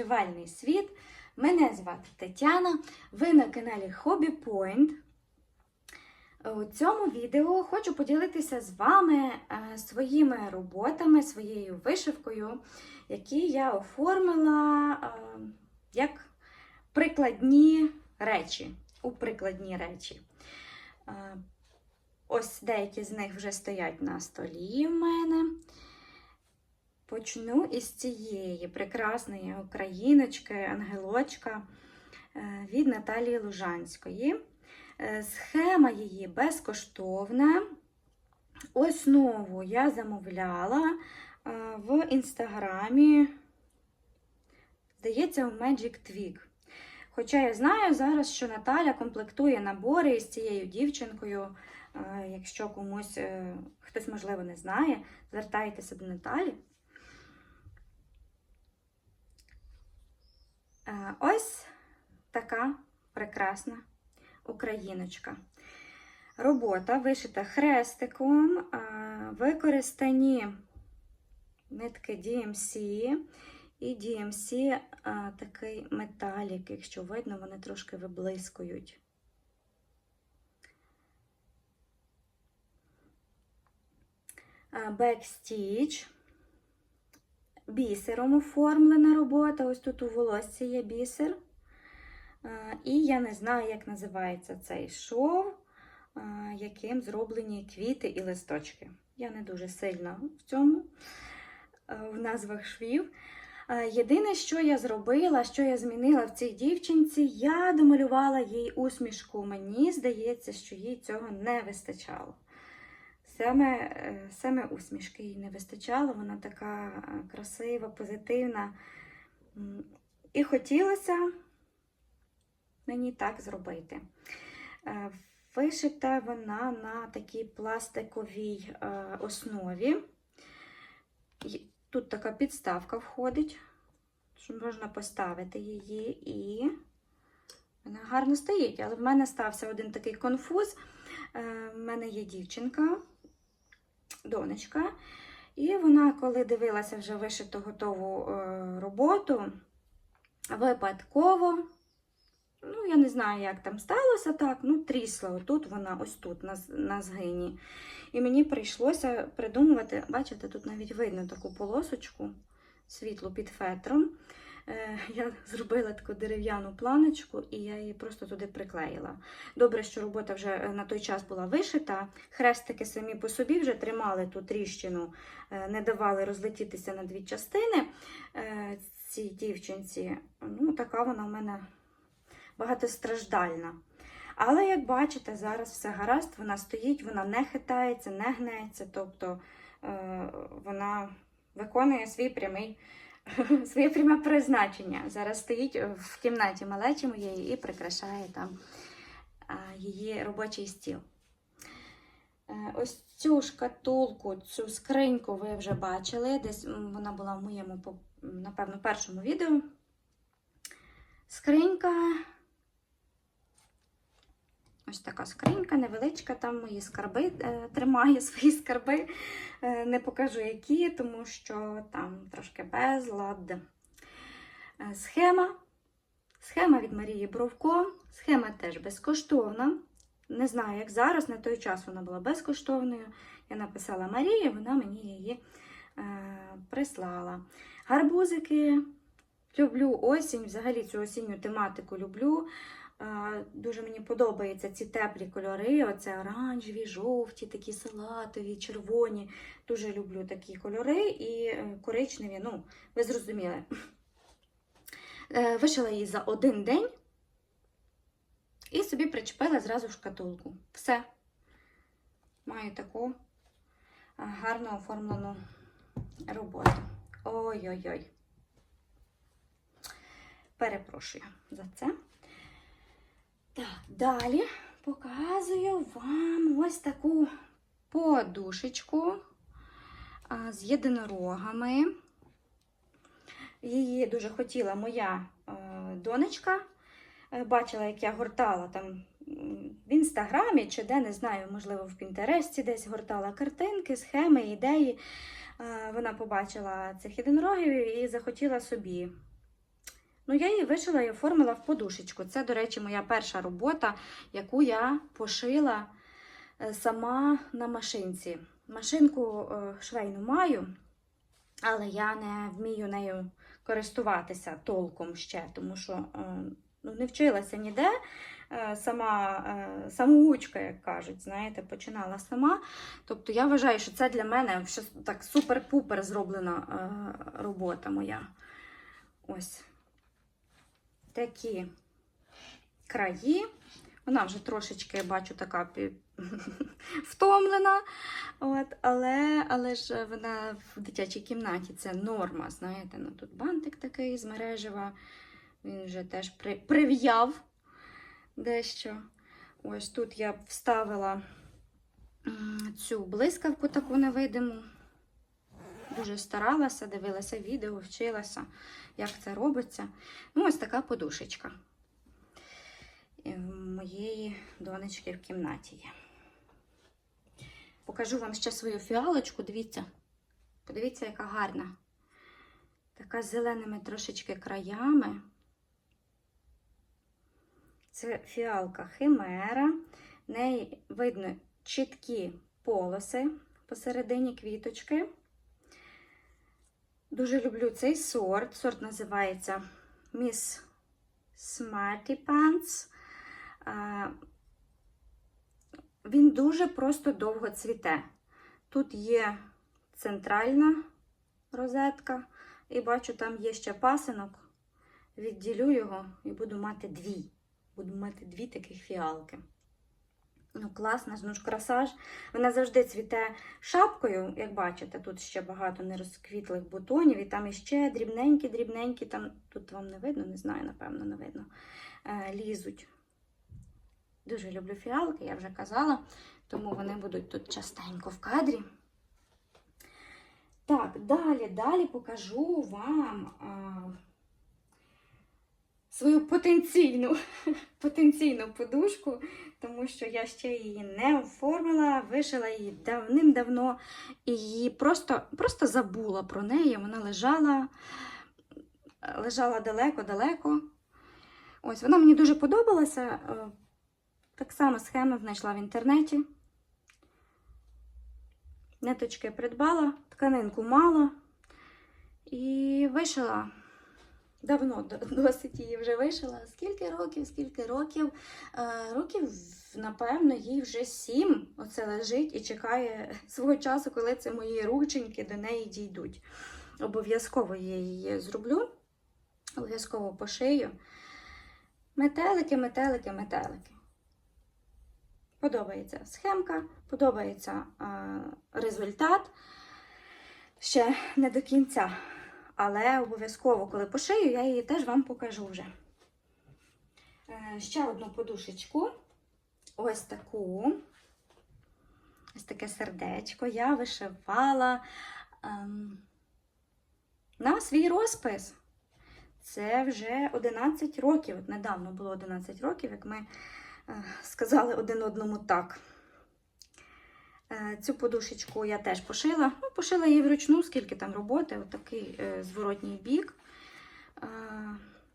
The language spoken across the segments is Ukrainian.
Вишивальний світ. Мене звати Тетяна. Ви на каналі Hobby Point. У цьому відео хочу поділитися з вами е, своїми роботами, своєю вишивкою, які я оформила е, як прикладні речі. У прикладні речі. Е, Ось деякі з них вже стоять на столі в мене. Почну із цієї прекрасної україночки, ангелочка е, від Наталії Лужанської. Е, Схема її безкоштовна. Основу я замовляла е, в інстаграмі, здається, у Magic Twig. Хоча я знаю зараз, що Наталя комплектує набори із цією дівчинкою. Якщо комусь хтось, можливо, не знає, звертайтеся до Наталі. Ось така прекрасна україночка. Робота вишита хрестиком, е, використані нитки DMC і DMC е, такий металік, якщо видно, вони трошки виблискують. Бекстіч. Бісером оформлена робота. Ось тут у волосці є бісер. Е, І я не знаю, як називається цей шов, е, яким зроблені квіти і листочки. Я не дуже сильна в цьому, е, в назвах швів. Єдине, що я зробила, що я змінила в цій дівчинці, я домалювала їй усмішку. Мені здається, що їй цього не вистачало. Саме, е, саме усмішки їй не вистачало, вона така е, красива, позитивна. І хотілося мені так зробити. Е, Вишита вона на такій пластиковій основі. Тут така підставка входить, що можна поставити її, і вона гарно стоїть. Але в мене стався один такий конфуз. В мене є дівчинка, донечка, і вона, коли дивилася вже вишиту готову е, роботу, випадково, ну, я не знаю, як там сталося так, ну, трісла отут вона ось тут, на, на згині. І мені прийшлося придумувати, бачите, тут навіть видно таку полосочку світлу під фетром. Е, Я зробила таку дерев'яну планочку і я її просто туди приклеїла. Добре, що робота вже е, на той час була вишита. Хрестики самі по собі вже тримали ту тріщину, е, не давали розлетітися на дві частини цій дівчинці. Ну, така вона в мене багатостраждальна. Але, як бачите, зараз все гаразд, вона стоїть, вона не хитається, не гнеться, тобто вона виконує свій прямий, своє пряме призначення. Зараз стоїть в кімнаті малечі моєї і прикрашає там е, її робочий стіл. Е, Ось цю шкатулку, цю скриньку ви вже бачили. Десь вона була в моєму, напевно, першому відео. Скринька. Ось така скринька, невеличка, там мої скарби е, тримаю свої скарби. Е, не покажу які, тому що там трошки безлад. Е, схема. Схема від Марії Бровко. Схема теж безкоштовна. Не знаю, як зараз, на той час вона була безкоштовною. Я написала Марії, вона мені її е, прислала. Гарбузики. Люблю осінь, взагалі цю осінню тематику люблю. Дуже мені подобаються ці теплі кольори. Оце оранжеві, жовті, такі салатові, червоні. Дуже люблю такі кольори і е, коричневі, ну, ви зрозуміли. Е, Вишила її за один день і собі причепила зразу в шкатулку. Все. Маю таку е, гарно оформлену роботу. Ой-ой-ой. Перепрошую за це. Так, далі показую вам ось таку подушечку з єдинорогами. Її дуже хотіла моя е, донечка. Е, Бачила, як я гортала там в інстаграмі чи де, не знаю, можливо, в Пінтересті десь гортала картинки, схеми, ідеї. Е, Вона побачила цих єдинорогів і захотіла собі Ну, я її вишила і оформила в подушечку. Це, до речі, моя перша робота, яку я пошила е, сама на машинці. Машинку е, швейну маю, але я не вмію нею користуватися толком ще, тому що е, ну, не вчилася ніде. Сама самоучка, як кажуть, знаєте, починала сама. Тобто я вважаю, що це для мене так супер-пупер зроблена робота моя. Ось такі краї. Вона вже трошечки, я бачу, така втомлена. От, але, але ж вона в дитячій кімнаті це норма. Знаєте, ну тут бантик такий з мережева. Він вже теж при, прив'яв дещо. Ось тут я вставила цю блискавку таку невидиму. Дуже старалася, дивилася відео, вчилася, як це робиться. Ну, ось така подушечка. В моєї донечки в кімнаті є. Покажу вам ще свою фіалочку. Дивіться. Подивіться, яка гарна. Така з зеленими трошечки краями. Це фіалка химера. В неї видно чіткі полоси посередині квіточки. Дуже люблю цей сорт. Сорт називається Miss Smarty Pants. Він дуже просто довго цвіте. Тут є центральна розетка, і бачу, там є ще пасинок. Відділю його і буду мати дві. Буду мати дві таких фіалки. Ну, класна ж, ну ж краса ж. Вона завжди цвіте шапкою, як бачите, тут ще багато нерозквітлих бутонів, і там іще дрібненькі-дрібненькі, там тут вам не видно, не знаю, напевно, не видно. Е, лізуть. Дуже люблю фіалки, я вже казала, тому вони будуть тут частенько в кадрі. Так, далі, далі покажу вам свою потенційну, потенційну подушку, тому що я ще її не оформила, вишила її давним-давно і її просто, просто забула про неї. Вона лежала, лежала далеко-далеко. Ось вона мені дуже подобалася. е, Так само схему знайшла в інтернеті. Ниточки придбала, тканинку мала і вишила. Давно досить її вже вишила. Скільки років, скільки років? Е, років, напевно, їй вже сім. Оце лежить і чекає свого часу, коли це мої рученьки до неї дійдуть. Обов'язково я її зроблю, обов'язково пошию. Метелики, метелики, метелики. Подобається схемка, подобається е, результат. Ще не до кінця. Але обов'язково, коли пошию, я її теж вам покажу вже. Е, ще одну подушечку. Ось таку. Ось таке сердечко. Я вишивала ем, на свій розпис. Це вже 11 років. От недавно було 11 років, як ми е, сказали один одному так. Е, Цю подушечку я теж пошила. Ну, пошила її вручну, скільки там роботи, отакий е, зворотній бік. Е,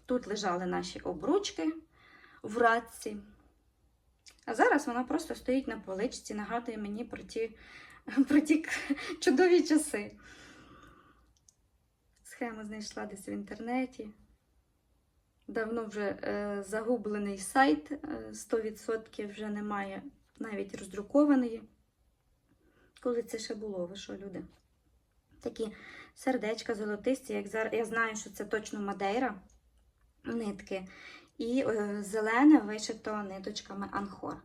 тут лежали наші обручки в радці. А зараз вона просто стоїть на поличці, нагадує мені про ті, про ті чудові часи. Схему знайшла десь в інтернеті. Давно вже загублений сайт, е, 100% вже немає навіть роздрукованої. Коли це ще було, ви що, люди? Такі сердечка золотисті, як зараз. Я знаю, що це точно Мадейра нитки. І е, зелене вишито ниточками Анхор.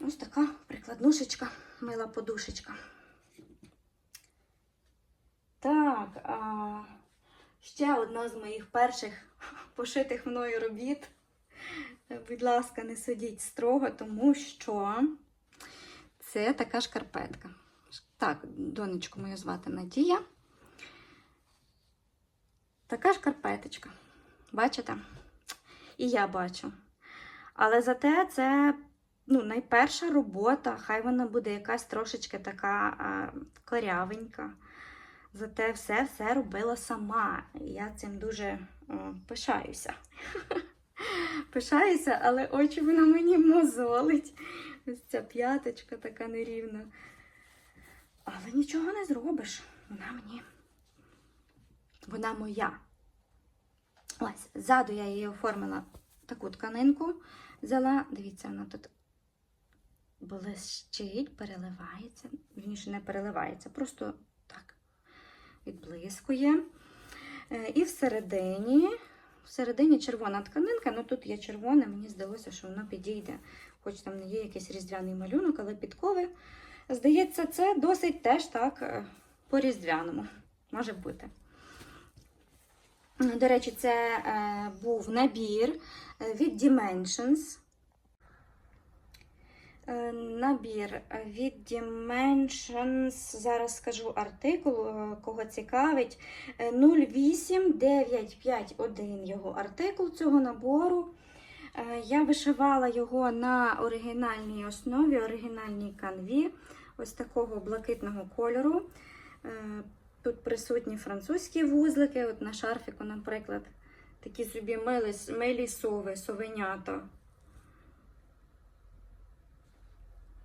Ось така прикладнушечка, мила подушечка. Так, а, ще одна з моїх перших пошитих мною робіт. Будь ласка, не судіть строго, тому що це така шкарпетка. Так, донечку мою звати Надія. Така шкарпеточка. Бачите? І я бачу. Але зате це ну, найперша робота, хай вона буде якась трошечки така а, корявенька. Зате все-все робила сама. Я цим дуже о, пишаюся. Пишаюся, але очі вона мені мозолить. Ось ця п'яточка така нерівна. Але нічого не зробиш. Вона мені. Вона моя. Ось, ззаду я її оформила таку тканинку. Взяла, дивіться, вона тут блищить, переливається. Вірніше, не переливається, просто так відблискує. Е, І всередині, всередині червона тканинка, ну тут є червона, мені здалося, що воно підійде. Хоч там не є якийсь різдвяний малюнок, але підкови. Здається, це досить теж так е, по-різдвяному може бути. До речі, це е, був набір е, від Dimensions. Е, Набір від Dimensions, зараз скажу артикул, е, кого цікавить. Е, 08951 його артикул цього набору. Е, Я вишивала його на оригінальній основі, оригінальній канві, ось такого блакитного кольору. Е, Тут присутні французькі вузлики. От на шарфіку, наприклад, такі собі милі сови, совенята.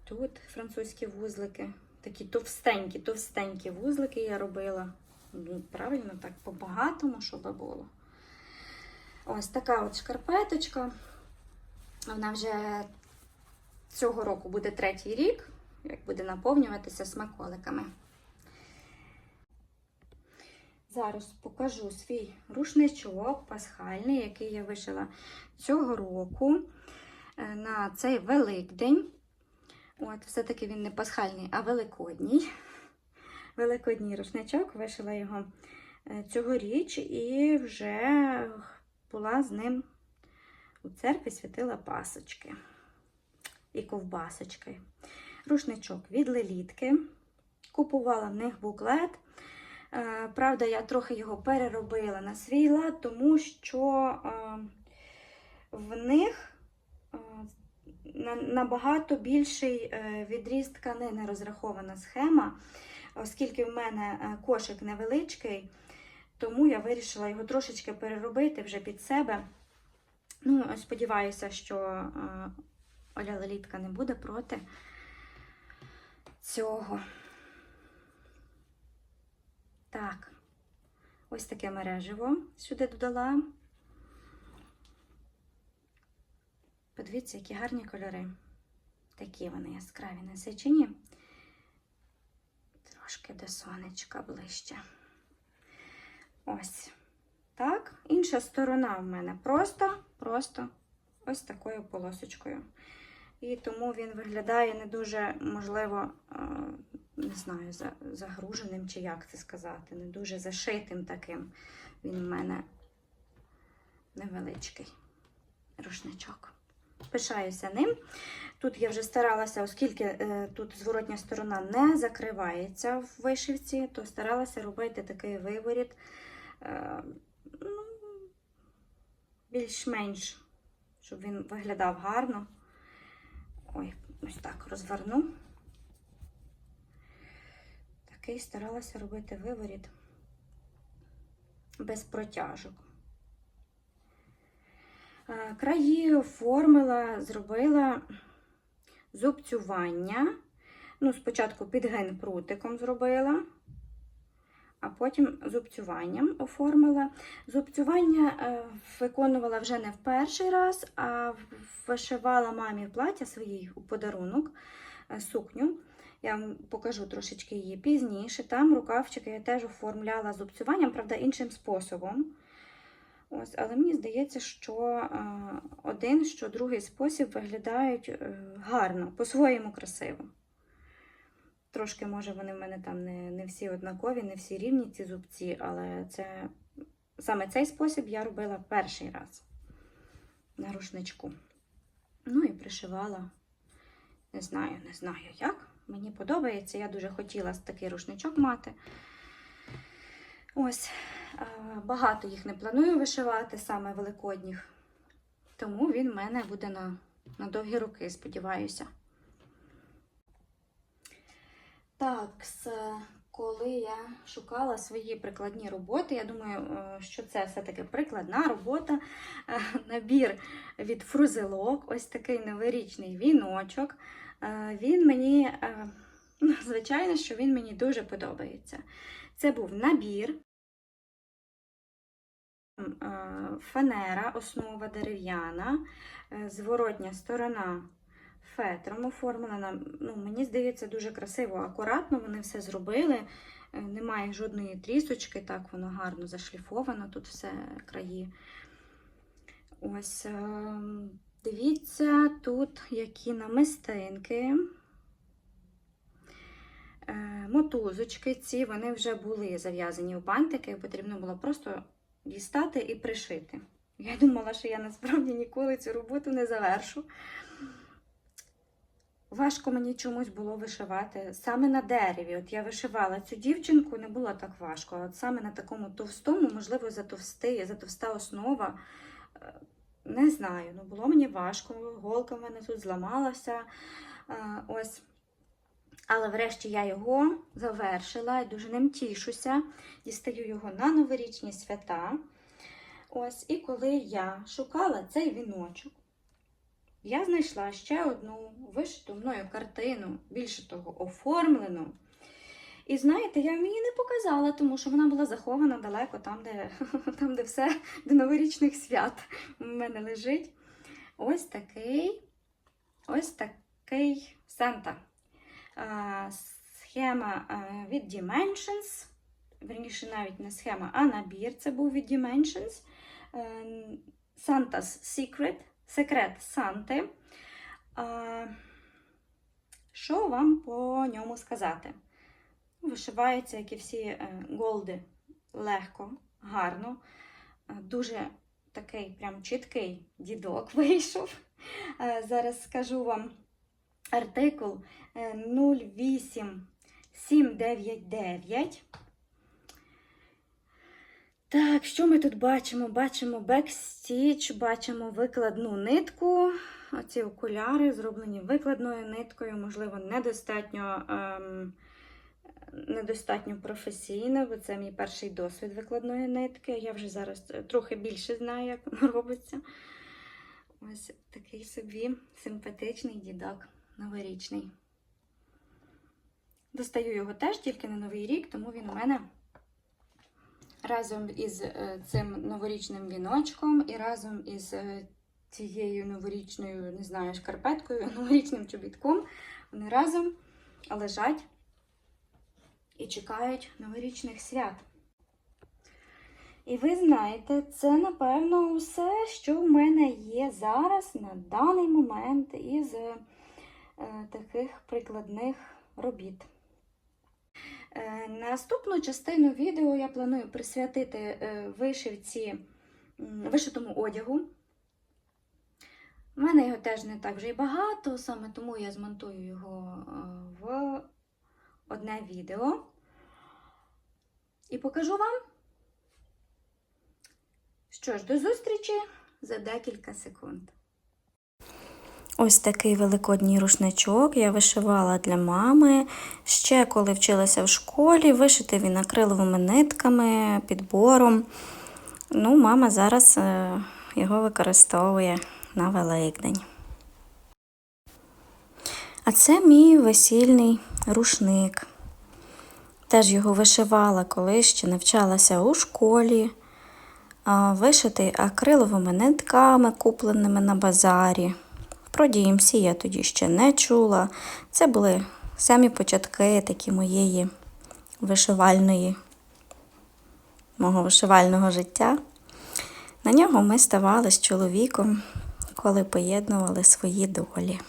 Тут французькі вузлики. Такі товстенькі, товстенькі вузлики я робила. Ну, Правильно, так по-багатому, щоб було. Ось така от шкарпеточка. Вона вже цього року буде третій рік, як буде наповнюватися смаколиками. Зараз покажу свій рушничок пасхальний, який я вишила цього року е, на цей Великдень. От, все-таки він не пасхальний, а великодній. Великодній рушничок, вишила його е, цьогоріч і вже була з ним у церкві святила пасочки і ковбасочки. Рушничок від лелітки. Купувала в них буклет. Е, Правда, я трохи його переробила на свій лад, тому що е, в них набагато більший е, відріз тканини розрахована схема, оскільки в мене е, кошик невеличкий, тому я вирішила його трошечки переробити вже під себе. Ну, сподіваюся, що е, Оля Лелітка не буде проти цього. Так, ось таке мережево сюди додала. Подивіться, які гарні кольори. Такі вони яскраві насичені. Трошки до сонечка ближче. Ось. Так, інша сторона в мене просто, просто ось такою полосочкою. І тому він виглядає не дуже, можливо, е, не знаю, загруженим чи як це сказати, не дуже зашитим таким. Він в мене невеличкий рушничок. Пишаюся ним. Тут я вже старалася, оскільки е, тут зворотня сторона не закривається в вишивці, то старалася робити такий виворіт е, ну, більш-менш, щоб він виглядав гарно. Ой, ось так розверну. Такий старалася робити виворіт без протяжок. Краї оформила, зробила зубцювання. Ну, спочатку підген прутиком зробила, а потім зубцюванням оформила. Зубцювання е, виконувала вже не в перший раз, а вишивала мамі плаття своїй у подарунок е, сукню. Я вам покажу трошечки її пізніше. Там рукавчики я теж оформляла зубцюванням, правда, іншим способом. Ось, але мені здається, що е, один, що другий спосіб виглядають е, гарно, по-своєму красиво. Трошки, може, вони в мене там не, не всі однакові, не всі рівні ці зубці, але це саме цей спосіб я робила перший раз на рушничку. Ну і пришивала. Не знаю, не знаю як. Мені подобається. Я дуже хотіла такий рушничок мати. Ось, багато їх не планую вишивати, саме великодніх. Тому він в мене буде на, на довгі роки, сподіваюся. Так, коли я шукала свої прикладні роботи, я думаю, е, що це все-таки прикладна робота, е, набір від фрузелок, ось такий новорічний віночок. Е, Він мені, е, ну, звичайно, що він мені дуже подобається. Це був набір. Е, Фанера, основа дерев'яна, е, зворотня сторона фетром оформлена. Ну, мені здається, дуже красиво, акуратно вони все зробили. Е, Немає жодної трісочки, так воно гарно зашліфовано, тут все краї. Ось, дивіться, тут які намистинки. Мотузочки ці вони вже були зав'язані в бантики, потрібно було просто дістати і пришити. Я думала, що я насправді ніколи цю роботу не завершу. Важко мені чомусь було вишивати саме на дереві. От я вишивала цю дівчинку, не було так важко. От саме на такому товстому, можливо, затовсти, затовста основа. е, Не знаю, ну було мені важко, голка в мене тут зламалася. Е, Ось. Але врешті я його завершила і дуже ним тішуся. Дістаю його на новорічні свята. Ось, і коли я шукала цей віночок, я знайшла ще одну вишиту мною картину, більше того, оформлену. І знаєте, я її не показала, тому що вона була захована далеко там, де, там, де все до новорічних свят у мене лежить. Ось такий, ось такий Санта. Схема від Dimensions. Верніше, навіть не схема, а набір. Це був від Dimensions. Е, Santa's Secret. Секрет Санти. Що вам по ньому сказати? Вишивається, як і всі е, голди, легко, гарно. Е, Дуже такий прям чіткий дідок вийшов. Е, Зараз скажу вам артикул е, 08799. Так, що ми тут бачимо? Бачимо бекстіч, бачимо викладну нитку. Оці окуляри зроблені викладною ниткою, можливо, недостатньо, ем, недостатньо професійно, бо це мій перший досвід викладної нитки. Я вже зараз е, трохи більше знаю, як воно робиться. Ось такий собі симпатичний дідок новорічний. Достаю його теж тільки на новий рік, тому він у мене разом із е, цим новорічним віночком і разом із е, цією новорічною, не знаю, шкарпеткою, новорічним чобітком. Вони разом лежать і чекають новорічних свят. І ви знаєте, це, напевно, все, що в мене є зараз на даний момент із е, таких прикладних робіт. Е, Наступну частину відео я планую присвятити е, вишивці, вишитому одягу. У мене його теж не так вже й багато, саме тому я змонтую його е, в одне відео і покажу вам. Що ж, до зустрічі за декілька секунд. Ось такий великодній рушничок я вишивала для мами. Ще коли вчилася в школі, вишити він акриловими нитками, підбором. Ну, мама зараз е, його використовує на Великдень. А це мій весільний рушник. Теж його вишивала, коли ще навчалася у школі. Вишитий акриловими нитками, купленими на базарі. Про DMC я тоді ще не чула. Це були самі початки такі моєї вишивальної, мого вишивального життя. На нього ми ставали з чоловіком, коли поєднували свої долі.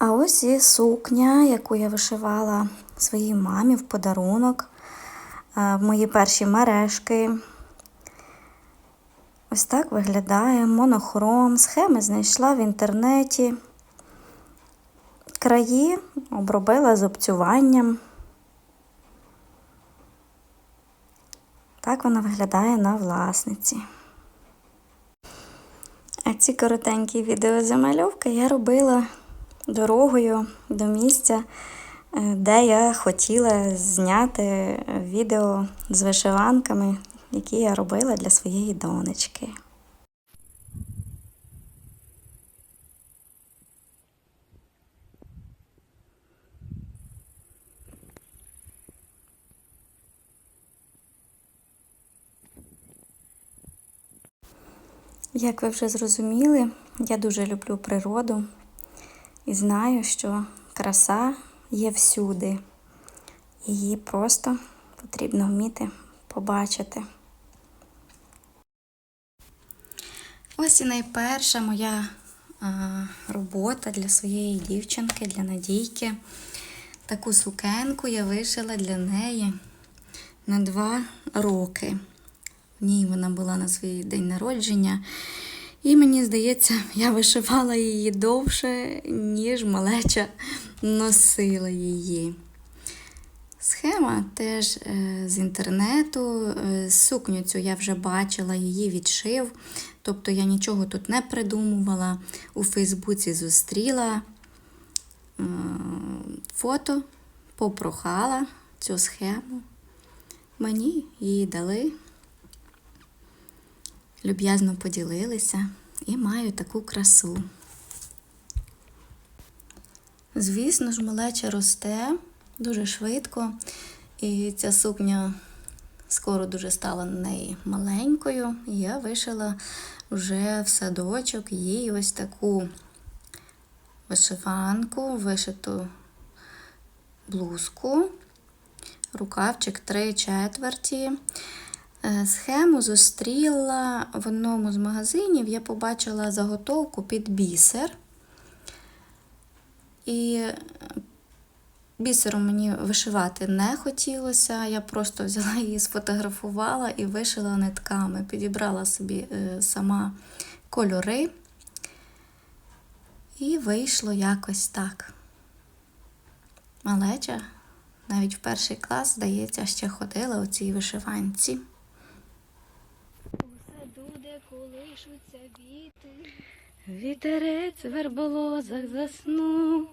А ось і сукня, яку я вишивала своїй мамі в подарунок, е, в мої перші мережки. Ось так виглядає монохром. Схеми знайшла в інтернеті. Краї обробила з обцюванням. Так вона виглядає на власниці. А ці коротенькі відеозамальовки я робила дорогою до місця, е, де я хотіла зняти відео з вишиванками, які я робила для своєї донечки. Як ви вже зрозуміли, я дуже люблю природу і знаю, що краса є всюди. Її просто потрібно вміти побачити. Ось і найперша моя робота для своєї дівчинки, для Надійки. Таку сукенку я вишила для неї на два роки. В ній вона була на свій день народження. І мені здається, я вишивала її довше, ніж малеча носила її. Схема теж е, з інтернету. Е, Сукню цю я вже бачила, її відшив. Тобто я нічого тут не придумувала. У Фейсбуці зустріла е, фото, попрохала цю схему. Мені її дали люб'язно поділилися і маю таку красу. Звісно ж, малеча росте дуже швидко, і ця сукня скоро дуже стала на неї маленькою. Я вишила вже в садочок їй ось таку вишиванку, вишиту блузку, рукавчик 3 четверті. Е, Схему зустріла в одному з магазинів, я побачила заготовку під бісер. І бісером мені вишивати не хотілося. Я просто взяла її, сфотографувала і вишила нитками. Підібрала собі е, сама кольори. І вийшло якось так. Малеча навіть в перший клас, здається, ще ходила у цій вишиванці. Де колишуться віти. Вітерець в верболозах заснув.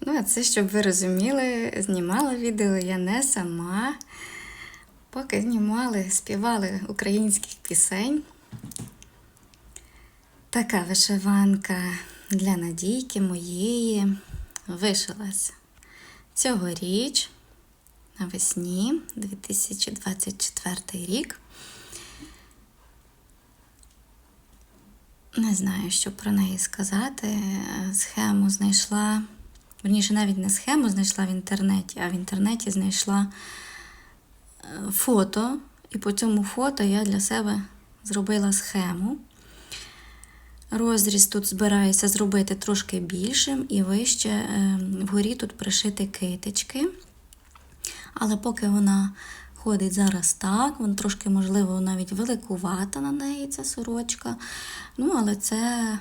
Ну, а це, щоб ви розуміли, знімала відео я не сама. Поки знімали, співали українських пісень. Така вишиванка для Надійки моєї вишилась цьогоріч навесні 2024 рік. Не знаю, що про неї сказати. Схему знайшла, верніше, навіть не схему знайшла в інтернеті, а в інтернеті знайшла е, фото, і по цьому фото я для себе зробила схему. Розріз тут збираюся зробити трошки більшим і вище е, вгорі тут пришити китички. Але поки вона ходить зараз так, вона трошки, можливо, навіть великувата на неї ця сорочка. Ну, але це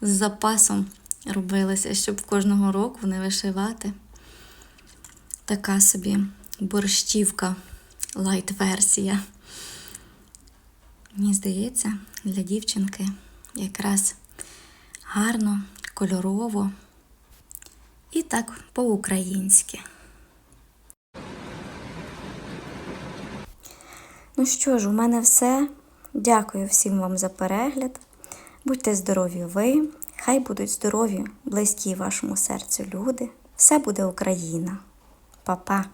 з запасом робилося, щоб кожного року не вишивати. Така собі борщівка, лайт-версія. Мені здається, для дівчинки якраз гарно, кольорово і так по-українськи. Ну що ж, у мене все. Дякую всім вам за перегляд. Будьте здорові ви, хай будуть здорові, близькі вашому серцю люди. Все буде Україна. Па-па!